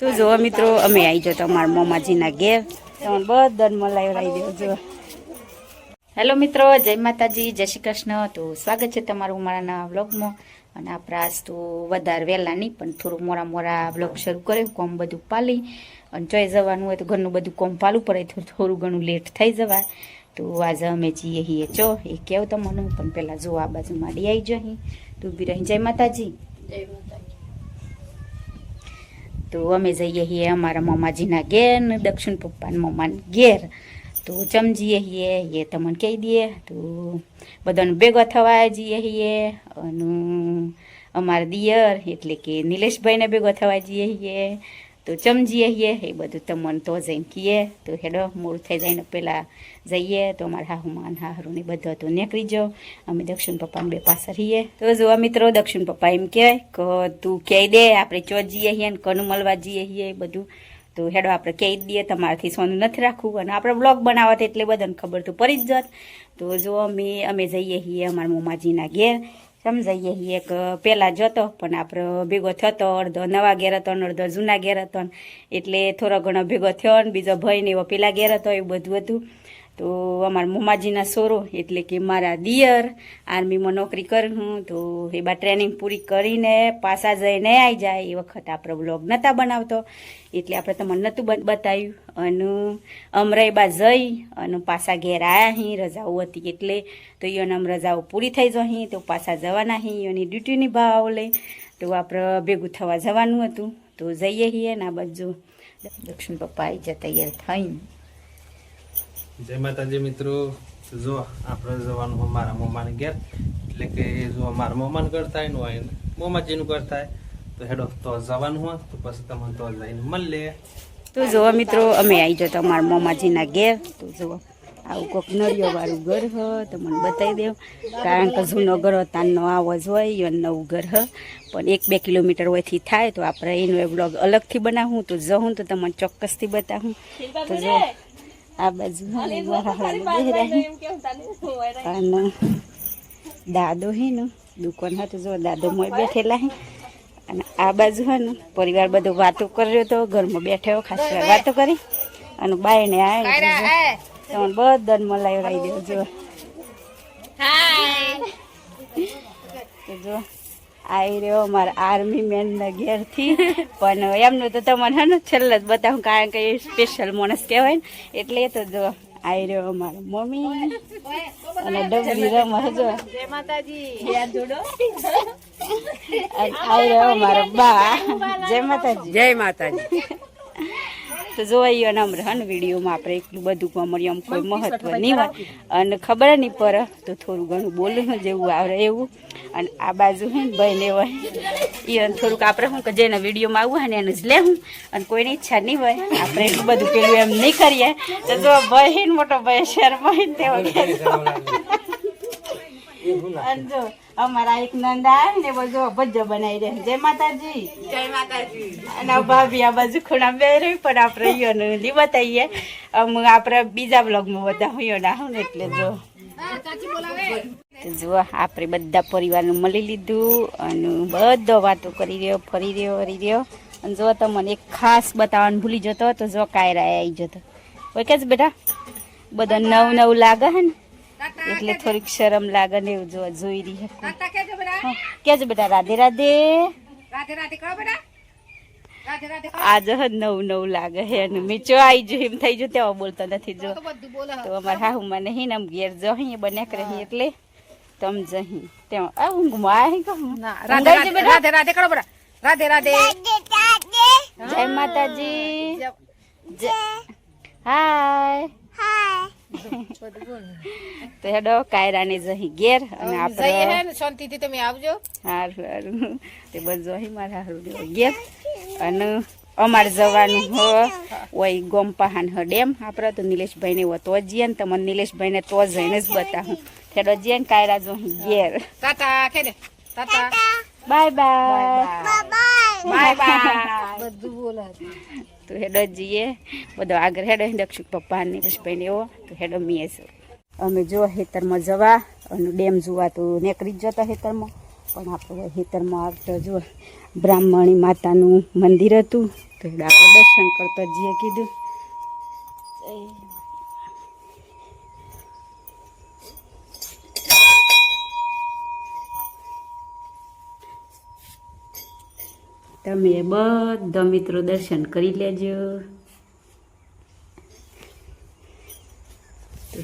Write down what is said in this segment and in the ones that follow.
તો જો મિત્રો, અમે આવી જો તમારા મોમાજીના ઘેર. તમને બધાને મલાઈ દેવો જો. હેલો મિત્રો, જય માતાજી, જય શ્રી કૃષ્ણ. તો સ્વાગત છે તમારું મારા નવા વ્લોગમાં. અને આપણે આજ તો વધારે વહેલા નહીં, પણ થોડું મોરા મોરા વ્લોગ શરૂ કર્યું, કોમ બધું પાલી. અને ચોય જવાનું હોય તો ઘરનું બધું કોમ પાલું પડે, તો થોડું ઘણું લેટ થઈ જવાય. તો આજે અમે જઈએ છીએ ચો, એ કેવું તમને, પણ પહેલાં જો આ બાજુ માડી આવી જો અહીં. તું બી રહી જય માતાજી. જય માતાજી. તો અમે જઈએ છીએ અમારા મામાજીના ઘેર દક્ષિણ પપ્પાના મમ્માના ઘેર. તો ચમજીએ છીએ, એ તમને કહી દઈએ. તો બધાને ભેગો થવા જઈએ છીએ અને અમારા દિયર એટલે કે નિલેશભાઈને ભેગો થવા જઈએ છીએ. તો ચમજીએ હીએ એ બધું તમને તો જઈને કહીએ તો હેડો, મૂળ થઈ જાય ને પહેલાં જઈએ. તો અમારા હાહુમાન હાહરુને બધું તો નીકળી જાઓ. અમે દક્ષિણ પપ્પાને બે પાસે રહીએ. તો જોવા મિત્રો, દક્ષિણ પપ્પા એમ કહે કે તું કહી દે, આપણે ચો જઈએ છીએ ને કનું મળવા જઈએ છીએ બધું. તો હેડો, આપણે કહી દઈએ, તમારાથી સોનું નથી રાખવું. અને આપણે બ્લોગ બનાવવા એટલે બધાને ખબર તો પડી જ જાત. તો જો અમે અમે જઈએ છીએ અમારા મોમાજીના ઘેર. સમજાઈએ છીએ કે પહેલાં જતો, પણ આપણો ભેગો થતો, અડધો નવા ઘેર હતો ને અડધો જૂના ઘેર હતો એટલે થોડો ઘણો ભેગો થયો ને, બીજો ભય ને એવો પેલા ઘેર હતો, એવું બધું હતું. તો અમારા મોમાજીના સોરો, એટલે કે મારા દિયર, આર્મીમાં નોકરી કરું તો એ બા ટ્રેનિંગ પૂરી કરીને પાછા જઈને આવી જાય. એ વખત આપણે બ્લોગ નહોતા બનાવતો, એટલે આપણે તમને નહોતું બતાવ્યું. અને અમરાઈ બા જઈ અને પાછા ઘેર આવ્યા અહીં રજાઓ હતી એટલે તો એને આમ રજાઓ પૂરી થઈ જઈ તો પાછા જવાના અહીં એની ડ્યુટી નિભાવ લે, તો આપણે ભેગું થવા જવાનું હતું. તો જઈએ છીએ ને આ બાજુ દક્ષિણ પપ્પા આવી જાય તૈયાર થઈને. જય માતાજી મિત્રો. જો આપણે જવાનું મારા મોમાને ઘેર, એટલે કે જો મારા મોમાને કરતા થાય ને હોય ને, મોમાજીનું ઘર થાય તો હેડો તો જવાનું હોય, તો પછી તમને તો જઈને લે તો જુઓ મિત્રો, અમે આવી જાઓ તમારા મોમાજીના ઘેર. તો જુઓ, આવું કોઈક નળિયો વાળું ઘર હ, તો મને બતાવી દેવ કારણ કે જૂનો ઘર તાનો આવો જ હોય અને નવું ઘર હ. પણ એક બે કિલોમીટર હોયથી થાય, તો આપણે એનો બ્લોગ અલગથી બનાવું. તો જવું તો તમને ચોક્કસથી બતાવું. તો જો આ બાજુ. અને દાદો હે ને દુકાન હતું જો દાદો મોય બેઠેલા હે. અને આ બાજુ હે ને પરિવાર બધો વાતો કર્યો તો ઘરમાં બેઠો ખાસ વાતો કરી. અને બાયને આવે તમને બધાને મલાઈ દેવો જો તો જો આવી રહ્યો મારા આર્મી મેનના ઘેરથી. પણ એમનું તો તમને હે ને છેલ્લે જ બતાવું કારણ કે એ સ્પેશિયલ માણસ કહેવાય ને. એટલે તો જો આવી રહ્યો મારા મમ્મી. અને ડબરી રમ હજો આવી રહ્યો મારો બા. જય માતાજી. જય માતાજી. તો જોવાઈ અને અમરે હન વિડીયોમાં આપણે એટલું બધું કમરિયમ કોઈ મહત્વ નહીં હોય. અને ખબર નહીં પડે તો થોડું ઘણું બોલું જેવું આવડે એવું. અને આ બાજુ હે ને ભાઈ હોય એ થોડુંક આપણે શું કે જેને વિડીયોમાં આવવું હોય ને એને જ લેવું. અને કોઈની ઈચ્છા નહીં હોય આપણે એટલું બધું પેલું એમ નહીં કરીએ. તો જો ભાઈ મોટો ભાઈ શેર ને તેવો જો અમારા એક નંદ આવે ને બધો ભજ્જો બનાવી દે જય માતાજી. જય માતાજી. અને ભાભી આ બાજુ ખૂણા બે રહી પણ આપણે બતાવીએ. અમ આપણે બીજા બ્લોગમાં બતાવીએ ના હું એટલે જો. તો જો આપણે બધા પરિવારનું મળી લીધું અને બધો વાતો કરી રહ્યો ફરી રહ્યો ફરી રહ્યો. અને જો તમને એક ખાસ બતાવવાનું ભૂલી જતો તો જો કાયરા આવી જતો. ઓકે જ બેટા? બધા નવું નવું લાગે હે ને? એટલે થોડીક શરમ લાગે ને એવું જોવા જોઈ રહી હે હા, કે જ બેટા રાધે રાધે. આજે જ નવું નવું લાગે હે અને મેં ચો આવી જો એમ થઈ જો તેવા બોલતો નથી જો. તો અમારા હાહુ મને હી આમ ઘેર જો હી બને કરે એટલે તમ જહી તેમાં આ ઊંઘમાં આ કહું રાધે રાધે રાધે રાધે કરો રાધે રાધે. જય માતાજી. જય. હાય. તો હેડો કાયરાને જહી ઘેર અને આપણે હે ને શાંતિથી તમે આવજો. હારું હારું. તે બધું અહીં મારા હારું ગયા અને અમારે જવાનું હો ઓય ગોમપાહાન હ ડેમ. આપણે તો નિલેશભાઈને ને તો જઈએ ને તમને નિલેશભાઈને તો જઈને જ બતાવું. થેડો જઈએ ને કાયરા જો ઘેર. તાતા ખેડે તાતા. Bye bye. Bye bye. બધું બોલે તો હેડો જઈએ. બધો આગળ હેડો દક્ષિણ પપ્પા નિલેશભાઈને એવો, તો હેડો મીએ અમે જો હેતરમાં જવા, અને ડેમ જોવા તો નીકળી જ જતા હેતરમાં પણ આપણે હેતરમાં આવતો જો બ્રાહ્મણી માતાનું મંદિર હતું, તો આપણે દર્શન કરતા જઈએ કીધું. તમે બધા મિત્રો દર્શન કરી લેજો. તો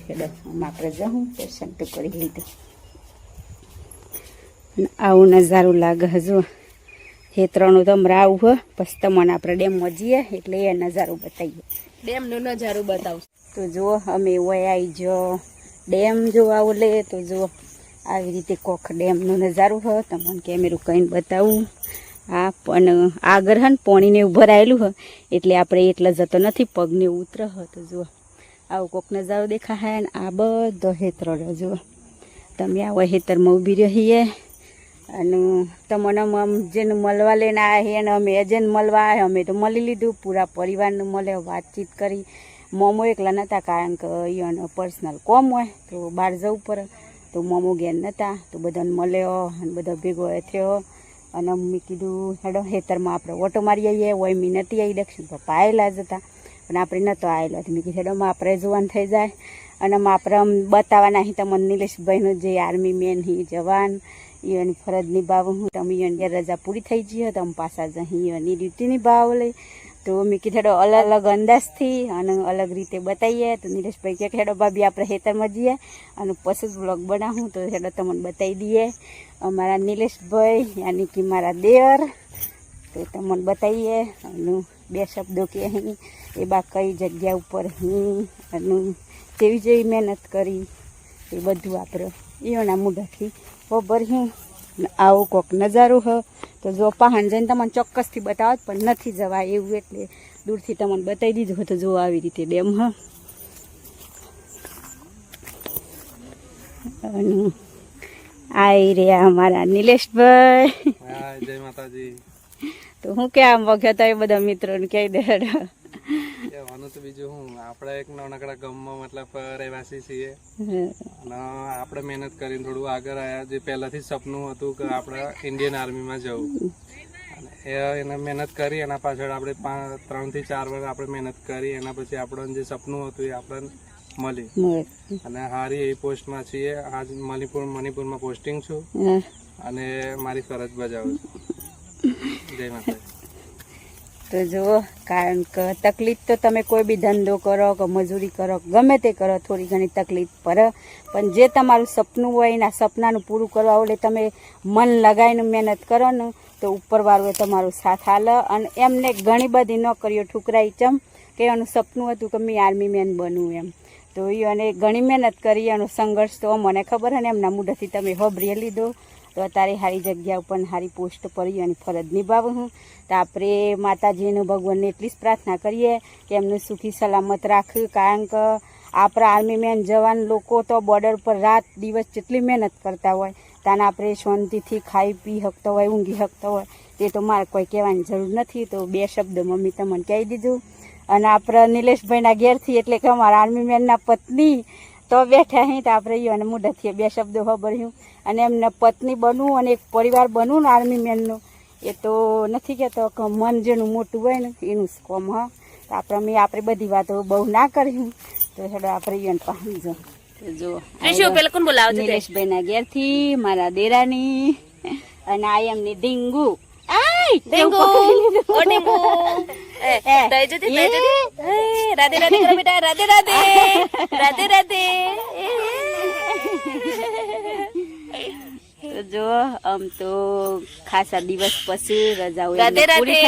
આમ આપણે જાઉં દર્શન તો કરી લીધું. આવું નજારો લાગે હજુ. એ ત્રણું તમારે આવું હો પછી તમને આપણે ડેમમાં જઈએ એટલે એ નજારું બતાવીએ. ડેમનું નજારું બતાવશું. તો જુઓ અમે ઓય આવી જો. ડેમ જો આવું લે તો જુઓ. આવી રીતે કોખ ડેમનું નજારું હ તમને કેમેરું કહીને બતાવું. હા, પણ આગળ હે પોણીને એવું ભરાયેલું હોય એટલે આપણે એટલા જતો નથી, પગને ઉતર હતો જુઓ. આવું કોક નજારો દેખાય ને, આ બધો હેતરો જુઓ. તમે આવો હેતરમાં ઊભી રહીએ. અને તમને આમ જેને મળવા લઈને આવ્યા એને અમે એજન્ટ મળવા આવ્યા અમે તો મળી લીધું, પૂરા પરિવારને મળે, વાતચીત કરી. મોમો એકલા નહોતા કારણ કે અહીંયાનો પર્સનલ કોમ હોય, તો બહાર જવું પડે. તો મોમો ઘેર નહોતા તો બધાને મળ્યો અને બધા ભેગો થયો. અને મમ્મી કીધું, હેડો હેતરમાં આપણે ઓટો મારી આવીએ. હોય મી નથી આવી દક્ષિણ પપ્પા આવેલા જ હતા. પણ આપણે નહોતો આવેલો મેં કીધું, હેડો આપણે જવાન થઈ જાય. અને માપરે આમ બતાવવાના અહીં તમે નિલેશભાઈનો જે આર્મી મેન હી, જવાન ઈયોની ફરજ નિભાવું. હું, તમે ઈયોની રજા પૂરી થઈ જઈએ તો અમે પાછા જ અહીં એની ડ્યુટી નિભાવ લે તો મેં કીધું હેડો અલગ અલગ અંદાજથી અને અલગ રીતે બતાવીએ તો કહે કે, હેડો ભાભી, આપણે ખેતરમાં જઈએ અને પછી બ્લોગ બનાવું. તો હેડો તમને બતાવી દઈએ. અમારા નિલેશભાઈ યાની કે મારા દેર, તો તમને બતાવીએ અને બે શબ્દો કે અહીં, એ બા કઈ જગ્યા ઉપર હું? અને જેવી જેવી મહેનત કરી, એ બધું આપણે એઓના મુઢાથી ભર્યું આવું કોક નજારો હ. તો જો પહાણ જઈને તમને ચોક્કસથી બતાવત પણ નથી જવાય એવું એટલે દૂરથી તમને બતાવી દીધું હોય તો જો આવી રીતે ડેમ હ. અને આઈ રહ્યા અમારા નિલેશભાઈ. જય માતાજી. તો હું કે આમ વખત એ બધા મિત્રોને કહી દે કહેવાનું તો બીજું હું આપણે એક નાનકડા ગામમાં મતલબ રહેવાસી છીએ. અને આપણે મહેનત કરીને થોડું આગળ આવ્યા જે પહેલાથી સપનું હતું કે આપણે ઇન્ડિયન આર્મીમાં જવું. એ એને મહેનત કરી એના પાછળ આપણે ત્રણ ત્રણથી ચાર વર્ષ આપણે મહેનત કરી એના પછી આપણને જે સપનું હતું એ આપણને મળી. અને હારી એવી પોસ્ટમાં છીએ. આજ મણિપુર મણિપુરમાં પોસ્ટિંગ છું. અને મારી ફરજ બજાવું છું. જય માતા તો જુઓ, કારણ કે તકલીફ તો તમે કોઈ બી ધંધો કરો કે મજૂરી કરો, ગમે તે કરો, થોડી ઘણી તકલીફ પડે. પણ જે તમારું સપનું હોય, એના સપનાનું પૂરું કરવા એટલે તમે મન લગાવીને મહેનત કરો ને, તો ઉપરવાળું તમારો સાથ હાલ અને એમને ઘણી બધી નોકરીઓ ઠુકરાઈ ચમ કે એનું સપનું હતું કે મેં આર્મી મેન બનવું એમ. તો એ અને ઘણી મહેનત કરી, એનો સંઘર્ષ તો મને ખબર હે ને, એમના મુઢાથી તમે હોબરી લીધો. તો અત્યારે સારી જગ્યા ઉપર સારી પોસ્ટ પર અને ફરજ નિભાવું હું. તો આપણે માતાજીનું ભગવાનને એટલી જ પ્રાર્થના કરીએ કે એમને સુખી સલામત રાખ્યું કારણ કે આપણા આર્મી મેન જવાન લોકો તો બોર્ડર પર રાત દિવસ જેટલી મહેનત કરતા હોય, તાને આપણે શાંતિથી ખાઈ પી શકતા હોય, ઊંઘી શકતા હોય, તે તો મારે કોઈ કહેવાની જરૂર નથી. તો બે શબ્દ મમ્મી તમને કહી દીધું. અને આપણા નિલેશભાઈના ઘેરથી એટલે કે અમારા આર્મી મેનના પત્ની તો બેઠા અહીં તો આપણે ઈ અને મુઢાથી બે શબ્દો ખબર્યું અને એમને પત્ની બનવું અને એક પરિવાર બનવું ને આર્મી મેનનું એ તો નથી કહેતો કે મન જેનું મોટું હોય ને એનું જ કોમ હા. તો આપણે મેં આપણે બધી વાતો બહુ ના કર્યું તો હેડો આપણે ઈવન પામી જો. જો તે? નિલેશભાઈના ઘેરથી મારા દેરાની અને આ એમની ડીંગુ. આય ડીંગુ, ઓ ડીંગુ. એ, એ, દઈ જતી, દઈ જતી. રાધે રાધે કરો બેટા રાધે રાધે રાધે રાધે. જો આમ તો ખાસા દિવસ પછી રજાઓ રાધે રાધે.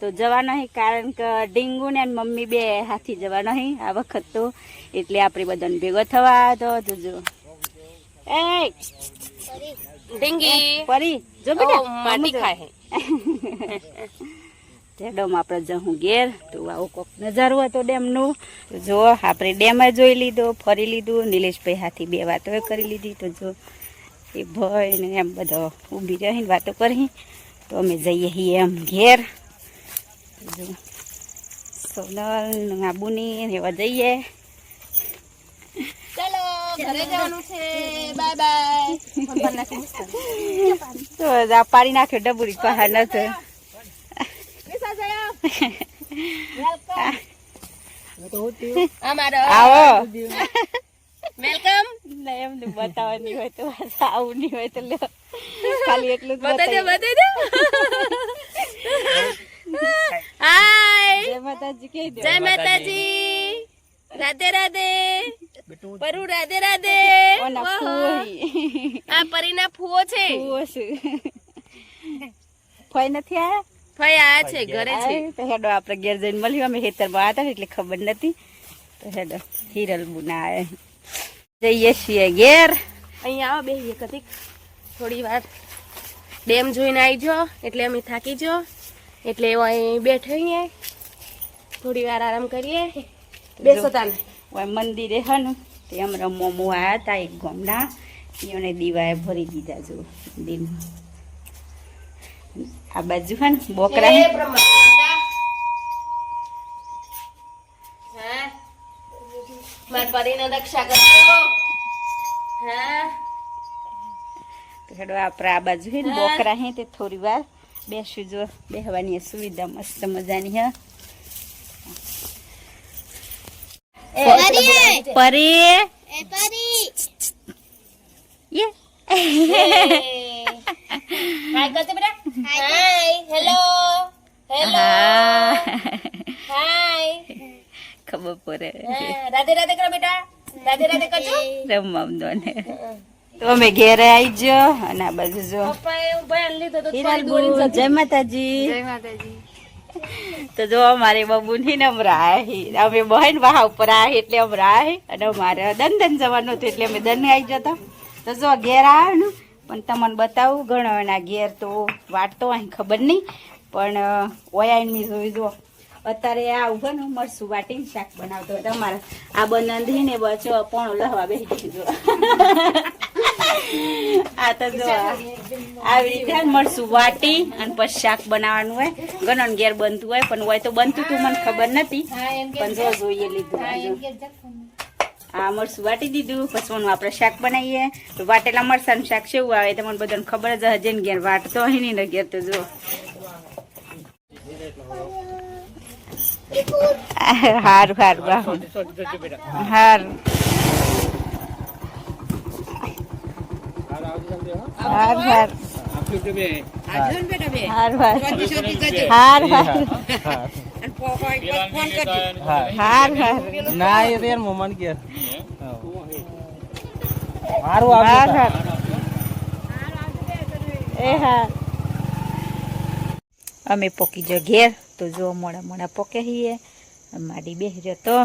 તો જવા નહીં કારણ કે ડીંગુ ને મમ્મી બે હાથી જવા નહીં આ વખત તો. એટલે આપણે બધાને ભેગો થવા તો જોજો. જો એ ડીંગી. પરી જો બેટા માટી ખાય. હે. ડેમ આપણે જવું ઘેર તો આવો કોક નજારો હતો ડેમનું. જો આપણે ડેમ જોઈ લીધો ફરી લીધું નિલેશભાઈ હાથી બે વાતો કરી લીધી. તો જો એ ભાઈ ને એમ બધો ઊભી રહીને વાતો કરી. તો અમે જઈએ છીએ એમ ઘેર. તો જો સોનલ આબુની એવા જઈએ. તો પાડી નાખ્યો ડબુરી પહાડ અમારો આવો વેલકમ ના બતાવવાની હોય તો આવું નહીં હોય તો લ્યો. ખાલી એટલું જ બતાવી દે બતાવી. બતાવી દે. હાય જય માતાજી કહી દો. જય માતાજી. રાધે રાધે. પરુ રાધે રાધે. ઓના ફૂઈ. આ પરીના ફુઓ છે. ફૂઓ છે. ફોઈ નથી આયા? ફઈ આ છે ઘરે છે. તો હેડો આપણે ઘેર જઈને મળ્યું. અમે ખેતરમાં હતા એટલે ખબર નથી. તો હેડો હિરલ બુના આવે જઈએ છીએ ઘેર. અહીંયા આવો બે કતિક થોડી વાર ડેમ જોઈને આવી જો એટલે અમે થાકી જો. એટલે એવો અહીં બેઠીએ થોડી વાર આરામ કરીએ. બેસો તાને ઓય મંદિરે હન તે હમણાં મોમો આયા હતા એક ગામના. એને દીવાએ ભરી દીધા જો દિન. આ બાજુ હે ને બોકરા આપણે આ બાજુ હે ને બોકરા હે તે થોડી વાર બેસું જો બેહવાની સુવિધા મસ્ત મજાની હે. પરી યે હાય કરતે બેટા હાય હેલો હેલો હા હાય હા, રાધે રાધે કરો બેટા. રાધે રાધે કરજો. રમવા ને તો અમે ઘેરે આવી જો અને આ બાજુ જો પપ્પાએ ઊભા લીધો તો જય માતાજી. જય માતાજી. તો જો અમારે બબુ ની નમરા અમે બહેન વાહ ઉપર આ એટલે અમરા આ અને અમારે દંદન જવાનું હતું એટલે અમે દન આવી જતા તો. જો ઘેર આવ્યું પણ તમને બતાવું ઘણો એના ઘેર તો વાટતો અહીં ખબર નહીં. પણ ઓયાની જોઈ જો અત્યારે આ ઊભો ને મરસું વાટીને શાક બનાવતો હતો. અમારે આ બંધ ને બચો પણ લહવા બેસી દીધો આ તો જો આવી રીતે મરસું વાટી અને પછી શાક બનાવવાનું હોય. ગણન ઘેર બનતું હોય પણ હોય તો બનતું તું મને ખબર નથી. પણ જો જોઈએ લીધું. આ. મરસું વાટી દીધું પછી ઓનું આપણે શાક બનાવીએ. તો વાટેલા મરસાનું શાક કેવું આવે તો મને બધાને ખબર જ હજે ને ઘેર વાટતો હોય ને ઘેર તો જો. હારું હારું બાહુ. હારું હારું હાર. હારું હારું. ના એ તો યાર મોમાન કે હારું હાર. એ હા. અમે પોકી જો ઘેર. તો જો મોડા મોડા પોકે હીએ મારી બેહી રહ્યો તો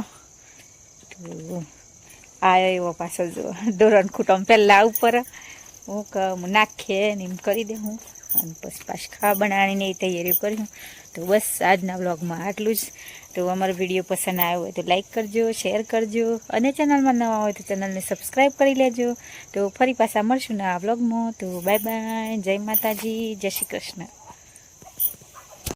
આયો એવો પાછો જો ધોરણ ખૂટમ પહેલાં ઉપર. હું કહું નાખે ને એમ કરી દે હું. અને પછી પાછી ખાવા બનાવીને એ તૈયારી કરી તો બસ આજના વ્લોગમાં આટલું જ. તો અમારો વીડિયો પસંદ આવ્યો હોય તો લાઇક કરજો, શેર કરજો. અને ચેનલમાં નવા હોય તો ચેનલને સબસ્ક્રાઈબ કરી લેજો. તો ફરી પાછા મળશું ને આ વ્લોગમાં. તો બાય બાય, જય માતાજી, જય શ્રી કૃષ્ણ.